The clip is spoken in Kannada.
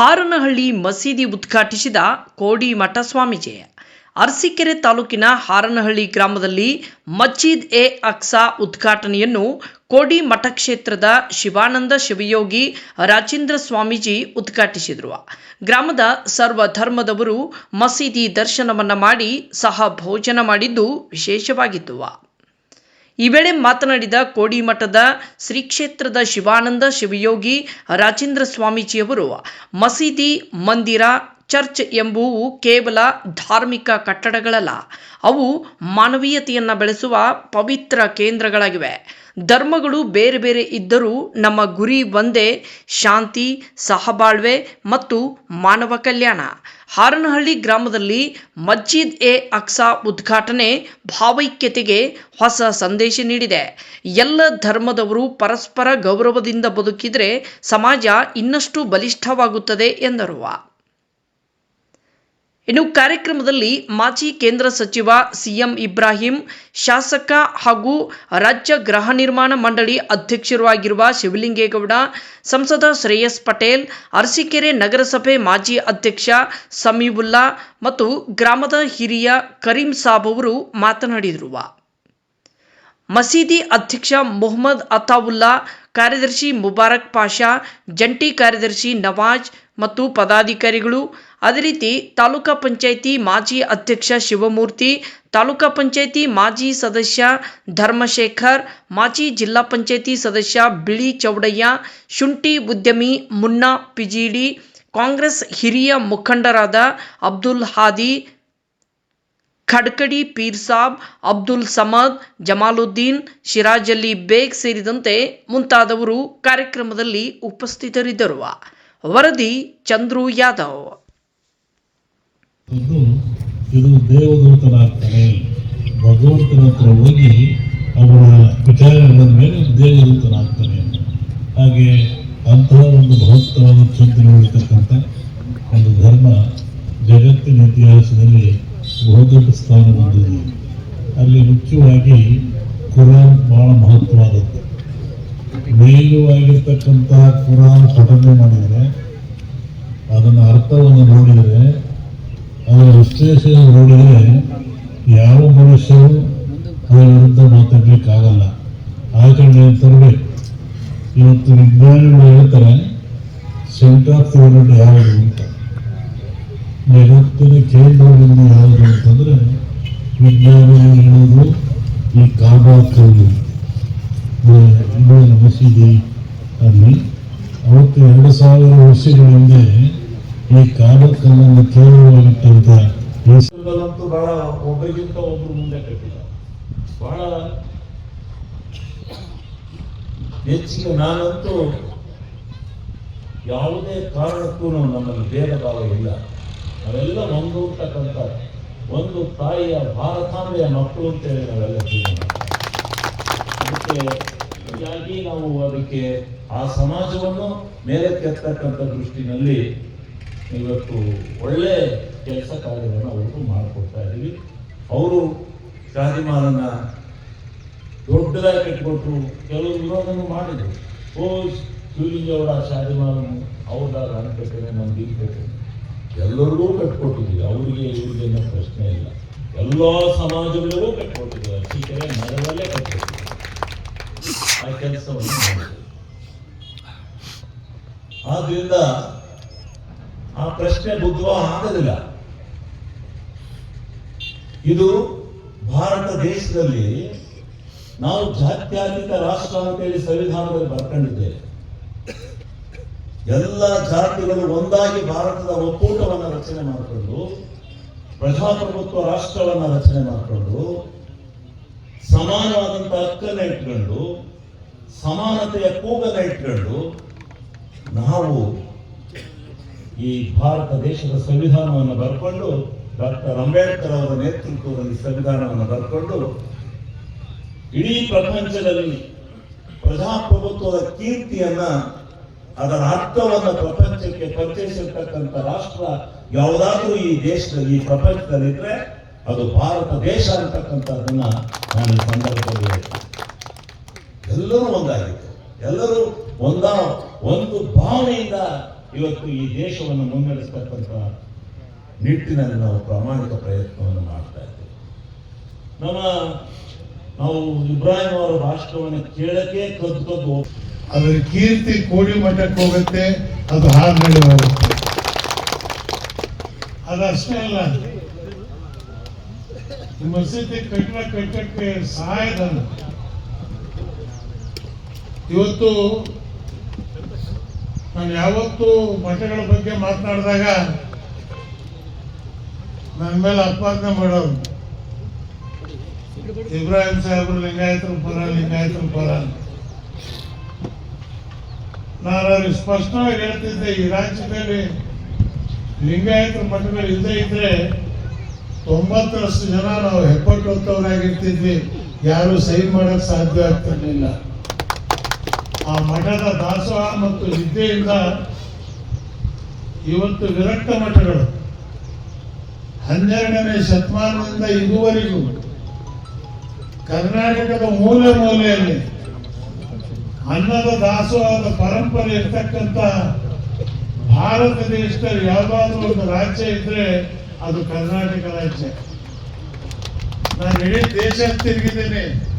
ಹಾರನಹಳ್ಳಿ ಮಸೀದಿ ಉದ್ಘಾಟಿಸಿದ ಕೋಡಿಮಠ ಸ್ವಾಮೀಜಿ ಅರಸೀಕೆರೆ ತಾಲೂಕಿನ ಹಾರನಹಳ್ಳಿ ಗ್ರಾಮದಲ್ಲಿ ಮಜೀದ್ ಎ ಅಕ್ಸಾ ಉದ್ಘಾಟನೆಯನ್ನು ಕೋಡಿಮಠ ಕ್ಷೇತ್ರದ ಶಿವಾನಂದ ಶಿವಯೋಗಿ ರಾಜೇಂದ್ರ ಸ್ವಾಮೀಜಿ ಉದ್ಘಾಟಿಸಿದರು. ಗ್ರಾಮದ ಸರ್ವ ಧರ್ಮದವರು ಮಸೀದಿ ದರ್ಶನವನ್ನು ಮಾಡಿ ಸಹ ಭೋಜನ ಮಾಡಿದ್ದು ವಿಶೇಷವಾಗಿತ್ತು. ಈ ವೇಳೆ ಮಾತನಾಡಿದ ಕೋಡಿಮಠದ ಶ್ರೀ ಕ್ಷೇತ್ರದ ಶಿವಾನಂದ ಶಿವಯೋಗಿ ರಾಜೇಂದ್ರ ಸ್ವಾಮೀಜಿಯವರು ಮಸೀದಿ ಮಂದಿರ ಚರ್ಚ್ ಎಂಬುವು ಕೇವಲ ಧಾರ್ಮಿಕ ಕಟ್ಟಡಗಳಲ್ಲ, ಅವು ಮಾನವೀಯತೆಯನ್ನು ಬೆಳೆಸುವ ಪವಿತ್ರ ಕೇಂದ್ರಗಳಾಗಿವೆ. ಧರ್ಮಗಳು ಬೇರೆ ಬೇರೆ ಇದ್ದರೂ ನಮ್ಮ ಗುರಿ ಒಂದೇ ಶಾಂತಿ, ಸಹಬಾಳ್ವೆ ಮತ್ತು ಮಾನವ ಕಲ್ಯಾಣ. ಹಾರನಹಳ್ಳಿ ಗ್ರಾಮದಲ್ಲಿ ಮಜ್ಜಿದ್ ಎ ಅಕ್ಸಾ ಉದ್ಘಾಟನೆ ಭಾವೈಕ್ಯತೆಗೆ ಹೊಸ ಸಂದೇಶ ನೀಡಿದೆ. ಎಲ್ಲ ಧರ್ಮದವರು ಪರಸ್ಪರ ಗೌರವದಿಂದ ಬದುಕಿದರೆ ಸಮಾಜ ಇನ್ನಷ್ಟು ಬಲಿಷ್ಠವಾಗುತ್ತದೆ ಎಂದರು. ಇನ್ನು ಕಾರ್ಯಕ್ರಮದಲ್ಲಿ ಮಾಜಿ ಕೇಂದ್ರ ಸಚಿವ ಸಿಎಂ ಇಬ್ರಾಹಿಂ, ಶಾಸಕ ಹಾಗೂ ರಾಜ್ಯ ಗೃಹ ನಿರ್ಮಾಣ ಮಂಡಳಿ ಅಧ್ಯಕ್ಷರೂ ಆಗಿರುವ ಶಿವಲಿಂಗೇಗೌಡ, ಸಂಸದ ಶ್ರೇಯಸ್ ಪಟೇಲ್, ಅರಸೀಕೆರೆ ನಗರಸಭೆ ಮಾಜಿ ಅಧ್ಯಕ್ಷ ಸಮೀವುಲ್ಲಾ ಮತ್ತು ಗ್ರಾಮದ ಹಿರಿಯ ಕರೀಂ ಸಾಬ್ ಅವರು ಮಾತನಾಡಿದರು ಮಸೀದಿ ಅಧ್ಯಕ್ಷ ಮೊಹಮ್ಮದ್ ಅತಾವುಲ್ಲಾ, ಕಾರ್ಯದರ್ಶಿ ಮುಬಾರಕ್ ಪಾಷಾ, ಜಂಟಿ ಕಾರ್ಯದರ್ಶಿ ನವಾಜ್ ಮತ್ತು ಪದಾಧಿಕಾರಿಗಳು. ಅದೇ ರೀತಿ ತಾಲೂಕಾ ಪಂಚಾಯಿತಿ ಮಾಜಿ ಅಧ್ಯಕ್ಷ ಶಿವಮೂರ್ತಿ, ತಾಲೂಕಾ ಪಂಚಾಯಿತಿ ಮಾಜಿ ಸದಸ್ಯ ಧರ್ಮಶೇಖರ್, ಮಾಜಿ ಜಿಲ್ಲಾ ಪಂಚಾಯಿತಿ ಸದಸ್ಯ ಬಿಳಿ ಚೌಡಯ್ಯ, ಶುಂಠಿ ಉದ್ಯಮಿ ಮುನ್ನಾ ಪಿಜಿಡಿ, ಕಾಂಗ್ರೆಸ್ ಹಿರಿಯ ಮುಖಂಡರಾದ ಅಬ್ದುಲ್ ಹಾದಿ ಖಡ್ಕಡಿ, ಪೀರ್ ಸಾಬ್, ಅಬ್ದುಲ್ ಸಮದ್, ಜಮಾಲುದ್ದೀನ್ ಸಿರಾಜ್ ಅಲಿ ಬೇಗ್ ಸೇರಿದಂತೆ ಮುಂತಾದವರು ಕಾರ್ಯಕ್ರಮದಲ್ಲಿ ಉಪಸ್ಥಿತರಿದ್ದರು. ವರದಿ ಚಂದ್ರು ಯಾದವ್. ಇದು ದೇವದೂತನಾಗ್ತಾನೆ. ಭಗವಂತನ ಹತ್ರ ಹೋಗಿ ಅವರ ವಿಚಾರಗಳ ಮೇಲೆ ದೇವದೂತನಾಗ್ತಾನೆ ಹಾಗೆ ಅಂತಹ ಒಂದು ಮಹತ್ತರವಾದ ಚಿಂತನೆ ಉಳಿತಕ್ಕಂಥ ಒಂದು ಧರ್ಮ ಜಗತ್ತಿನ ಇತಿಹಾಸದಲ್ಲಿ ಬಹುದೊಡ್ಡ ಸ್ಥಾನ ಹೊಂದಿದೆ ಅಲ್ಲಿ ಮುಖ್ಯವಾಗಿ ಕುರಾನ್ ಬಹಳ ಮಹತ್ವವಾದದ್ದು. ವೇಗವಾಗಿರ್ತಕ್ಕಂತಹ ಕುರಾನ್ ಪಠನೆ ಮಾಡಿದರೆ, ಅದನ್ನ ಅರ್ಥವನ್ನು ನೋಡಿದರೆ, ಅದರ ವಿಶ್ಲೇಷಣೆ ನೋಡಿದರೆ ಯಾವ ಮನುಷ್ಯರು ಅದರ ವಿರುದ್ಧ ಮಾತಾಡ್ಲಿಕ್ಕಾಗಲ್ಲ. ಆಚರಣೆ ತರಬೇಕು ಇವತ್ತು ವಿಜ್ಞಾನಿಗಳು ಹೇಳ್ತಾರೆ ಸೆಂಟರ್ ಆಫ್ ಯಾವುದು? ಅಂತ. ಜಗತ್ತಿನ ಕೇಂದ್ರದಲ್ಲಿ ಯಾವುದು ಅಂತಂದ್ರೆ ವಿಜ್ಞಾನಿಗಳು ಹೇಳೋದು ಈ ಇಂಡಿಯನ್ ಮಸೀದಿ ಅಲ್ಲಿ ಅವತ್ತು ಎರಡು ಸಾವಿರ ವರ್ಷಗಳ ಹಿಂದೆ ಈ ಕಾಬಕ್ಕನ್ನು ಕೇವಲವಾಗಿಟ್ಟಂತ ಅಂತೂ ಬಹಳ ಒಬ್ಬರಿಗಿಂತ ಒಬ್ಬರು ಮುಂದೆ ಕಟ್ಟಿಲ್ಲ ಬಹಳ ಹೆಚ್ಚಿಗೆ ನಾನಂತೂ ಯಾವುದೇ ಕಾರಣಕ್ಕೂ ನಮ್ಮಲ್ಲಿ ಭೇದ ಭಾವ ಇಲ್ಲ. ನಾವೆಲ್ಲ ಒಂದು ಅಂತಕ್ಕಂಥ ಒಂದು ತಾಯಿಯ ಭಾರತಾಂಬೆಯ ಮಕ್ಕಳು ಅಂತೇಳಿ ನಾವೆಲ್ಲ ಅದಕ್ಕೆ ಹೀಗಾಗಿ ನಾವು ಅದಕ್ಕೆ ಆ ಸಮಾಜವನ್ನು ಮೇಲಕ್ಕೆತ್ತಕ್ಕಂಥ ದೃಷ್ಟಿನಲ್ಲಿ ಇವತ್ತು ಒಳ್ಳೆ ಕೆಲಸ ಕಾರ್ಯವನ್ನು ಅವ್ರಿಗೂ ಮಾಡಿಕೊಡ್ತಾ ಇದ್ದೀವಿ ಅವರು ಶಾದಿಮಾಲನ್ನ ದೊಡ್ಡದಾಗಿ ಕಟ್ಟಿಕೊಟ್ರು. ಕೆಲವು ವಿರೋಧನೂ ಮಾಡಿದರು. ಓ ಶಿವಲಿಂಗೇಗೌಡ ಶಾದಿಮಾಲನ್ನು ಅವ್ರದಾಗ ಅನ್ಕಟ್ಟೆ ನಮ್ಗೆ ಕಟ್ಟೆ ಎಲ್ಲರಿಗೂ ಕಟ್ಕೊಟ್ಟಿದ್ದೀವಿ. ಅವರಿಗೆ, ಇವ್ರಿಗೆ ಅನ್ನೋ ಪ್ರಶ್ನೆ ಇಲ್ಲ. ಎಲ್ಲ ಸಮಾಜಗಳಿಗೂ ಕಟ್ಕೊಟ್ಟಿದ್ದೀವಿ. ಅರ್ಚಿಕೆರೆ ನಗರದಲ್ಲೇ ಕಟ್ಕೊಟ್ಟಿದ್ದೀವಿ. ಆ ಕೆಲಸವನ್ನು ಮಾಡಿದ್ದೀವಿ. ಆದ್ರಿಂದ ಆ ಪ್ರಶ್ನೆ ಬುದ್ಧವ ಆಗೋದಿಲ್ಲ ಇದು ಭಾರತ ದೇಶದಲ್ಲಿ ನಾವು ಜಾತ್ಯಾತೀತ ರಾಷ್ಟ್ರ ಅಂತೇಳಿ ಸಂವಿಧಾನದಲ್ಲಿ ಬರ್ಕೊಂಡಿದ್ದೇವೆ. ಎಲ್ಲ ಜಾತಿಗಳು ಒಂದಾಗಿ ಭಾರತದ ಒಕ್ಕೂಟವನ್ನು ರಚನೆ ಮಾಡಿಕೊಂಡು, ಪ್ರಜಾಪ್ರಭುತ್ವ ರಾಷ್ಟ್ರವನ್ನು ರಚನೆ ಮಾಡಿಕೊಂಡು ಸಮಾನವಾದಂಥ ಹಕ್ಕನ್ನು ಇಟ್ಕೊಂಡು, ಸಮಾನತೆಯ ಕೂಗನ್ನು ಇಟ್ಕೊಂಡು ನಾವು ಈ ಭಾರತ ದೇಶದ ಸಂವಿಧಾನವನ್ನು ಬರ್ಕೊಂಡು ಡಾಕ್ಟರ್ ಅಂಬೇಡ್ಕರ್ ಅವರ ನೇತೃತ್ವದಲ್ಲಿ ಸಂವಿಧಾನವನ್ನು ಬರ್ಕೊಂಡು ಇಡೀ ಪ್ರಪಂಚದಲ್ಲಿ ಪ್ರಜಾಪ್ರಭುತ್ವದ ಕೀರ್ತಿಯನ್ನ ಅದರ ಅರ್ಥವನ್ನು ಪ್ರಪಂಚಕ್ಕೆ ಪರಿಚಯಿಸಿರ್ತಕ್ಕಂಥ ರಾಷ್ಟ್ರ ಯಾವುದಾದ್ರೂ ಈ ದೇಶದಲ್ಲಿ, ಈ ಪ್ರಪಂಚದಲ್ಲಿದ್ರೆ ಅದು ಭಾರತ ದೇಶ ಅಂತಕ್ಕಂಥದ್ದನ್ನ ನಾನು ಈ ಸಂದರ್ಭದಲ್ಲಿ. ಎಲ್ಲರೂ ಒಂದಾಗಿತ್ತು. ಎಲ್ಲರೂ ಒಂದ, ಒಂದು ಭಾವನೆಯಿಂದ ಇವತ್ತು ಈ ದೇಶವನ್ನು ಮುನ್ನಡೆಸ್ತಕ್ಕಂಥ ನಿಟ್ಟಿನಲ್ಲಿ ನಾವು ಪ್ರಾಮಾಣಿಕ ಪ್ರಯತ್ನವನ್ನು ಮಾಡ್ತಾ ಇದ್ದೇವೆ. ನಮ್ಮ, ನಾವು ಇಬ್ರಾಹಿಂ ಅವರ ರಾಷ್ಟ್ರವನ್ನು ಕೇಳಕ್ಕೆ ಕದ್ದು ಕದ್ದು ಅದರ ಕೀರ್ತಿ ಕೋಡಿ ಮಠಕ್ಕೆ ಹೋಗುತ್ತೆ, ಅದು ಹಾರ್ನಳ್ಳಿ ಹೋಗುತ್ತೆ. ಅದಷ್ಟೇ ಅಲ್ಲ. ನಿಮ್ಮ ಮಸೀದಿ ಕಟ್ಟಡ ಕಟ್ಟಕ್ಕೆ ಸಹಾಯಧನ. ಇವತ್ತು ನಾನು ಯಾವತ್ತು ಮಠಗಳ ಬಗ್ಗೆ ಮಾತನಾಡಿದಾಗ ನನ್ನ ಮೇಲೆ ಅಪಾದನೆ ಮಾಡೋರು. ಇಬ್ರಾಹಿಂ ಸಾಹೇಬ್ರು ಲಿಂಗಾಯತರ ಪರ ಲಿಂಗಾಯತರ ಪರ. ನಾನು ಸ್ಪಷ್ಟವಾಗಿ ಹೇಳ್ತಿದ್ದೆ, ಈ ರಾಜ್ಯದಲ್ಲಿ ಲಿಂಗಾಯತ ಮಠಗಳು ಇಲ್ಲದೆ ಇದ್ರೆ ತೊಂಬತ್ತರಷ್ಟು ಜನ ನಾವು ಹೆಪ್ಪಟ್ಟು ಹೊತ್ತವರಾಗಿರ್ತಿದ್ವಿ. ಯಾರು ಸಹಿ ಮಾಡಕ್ ಸಾಧ್ಯ ಆಗ್ತಿರ್ಲಿಲ್ಲ. ಆ ಮಠದ ದಾಸೋಹ ಮತ್ತು ವಿದ್ಯೆಯಿಂದ ಇವತ್ತು ವಿರಕ್ತ ಮಠಗಳು ಹನ್ನೆರಡನೇ ಶತಮಾನದಿಂದ ಇದುವರೆಗೂ ಕರ್ನಾಟಕದ ಮೂಲೆ ಮೂಲೆಯಲ್ಲಿ ಅನ್ನದ ದಾಸೋಹದ ಪರಂಪರೆ ಇರ್ತಕ್ಕಂಥ ಭಾರತ ದೇಶದಲ್ಲಿ ಯಾವುದಾದ್ರೂ ಒಂದು ರಾಜ್ಯ ಇದ್ರೆ ಅದು ಕರ್ನಾಟಕ ರಾಜ್ಯ. ನಾನು ಇಡೀ ದೇಶ ತಿರುಗಿದ್ದೇನೆ.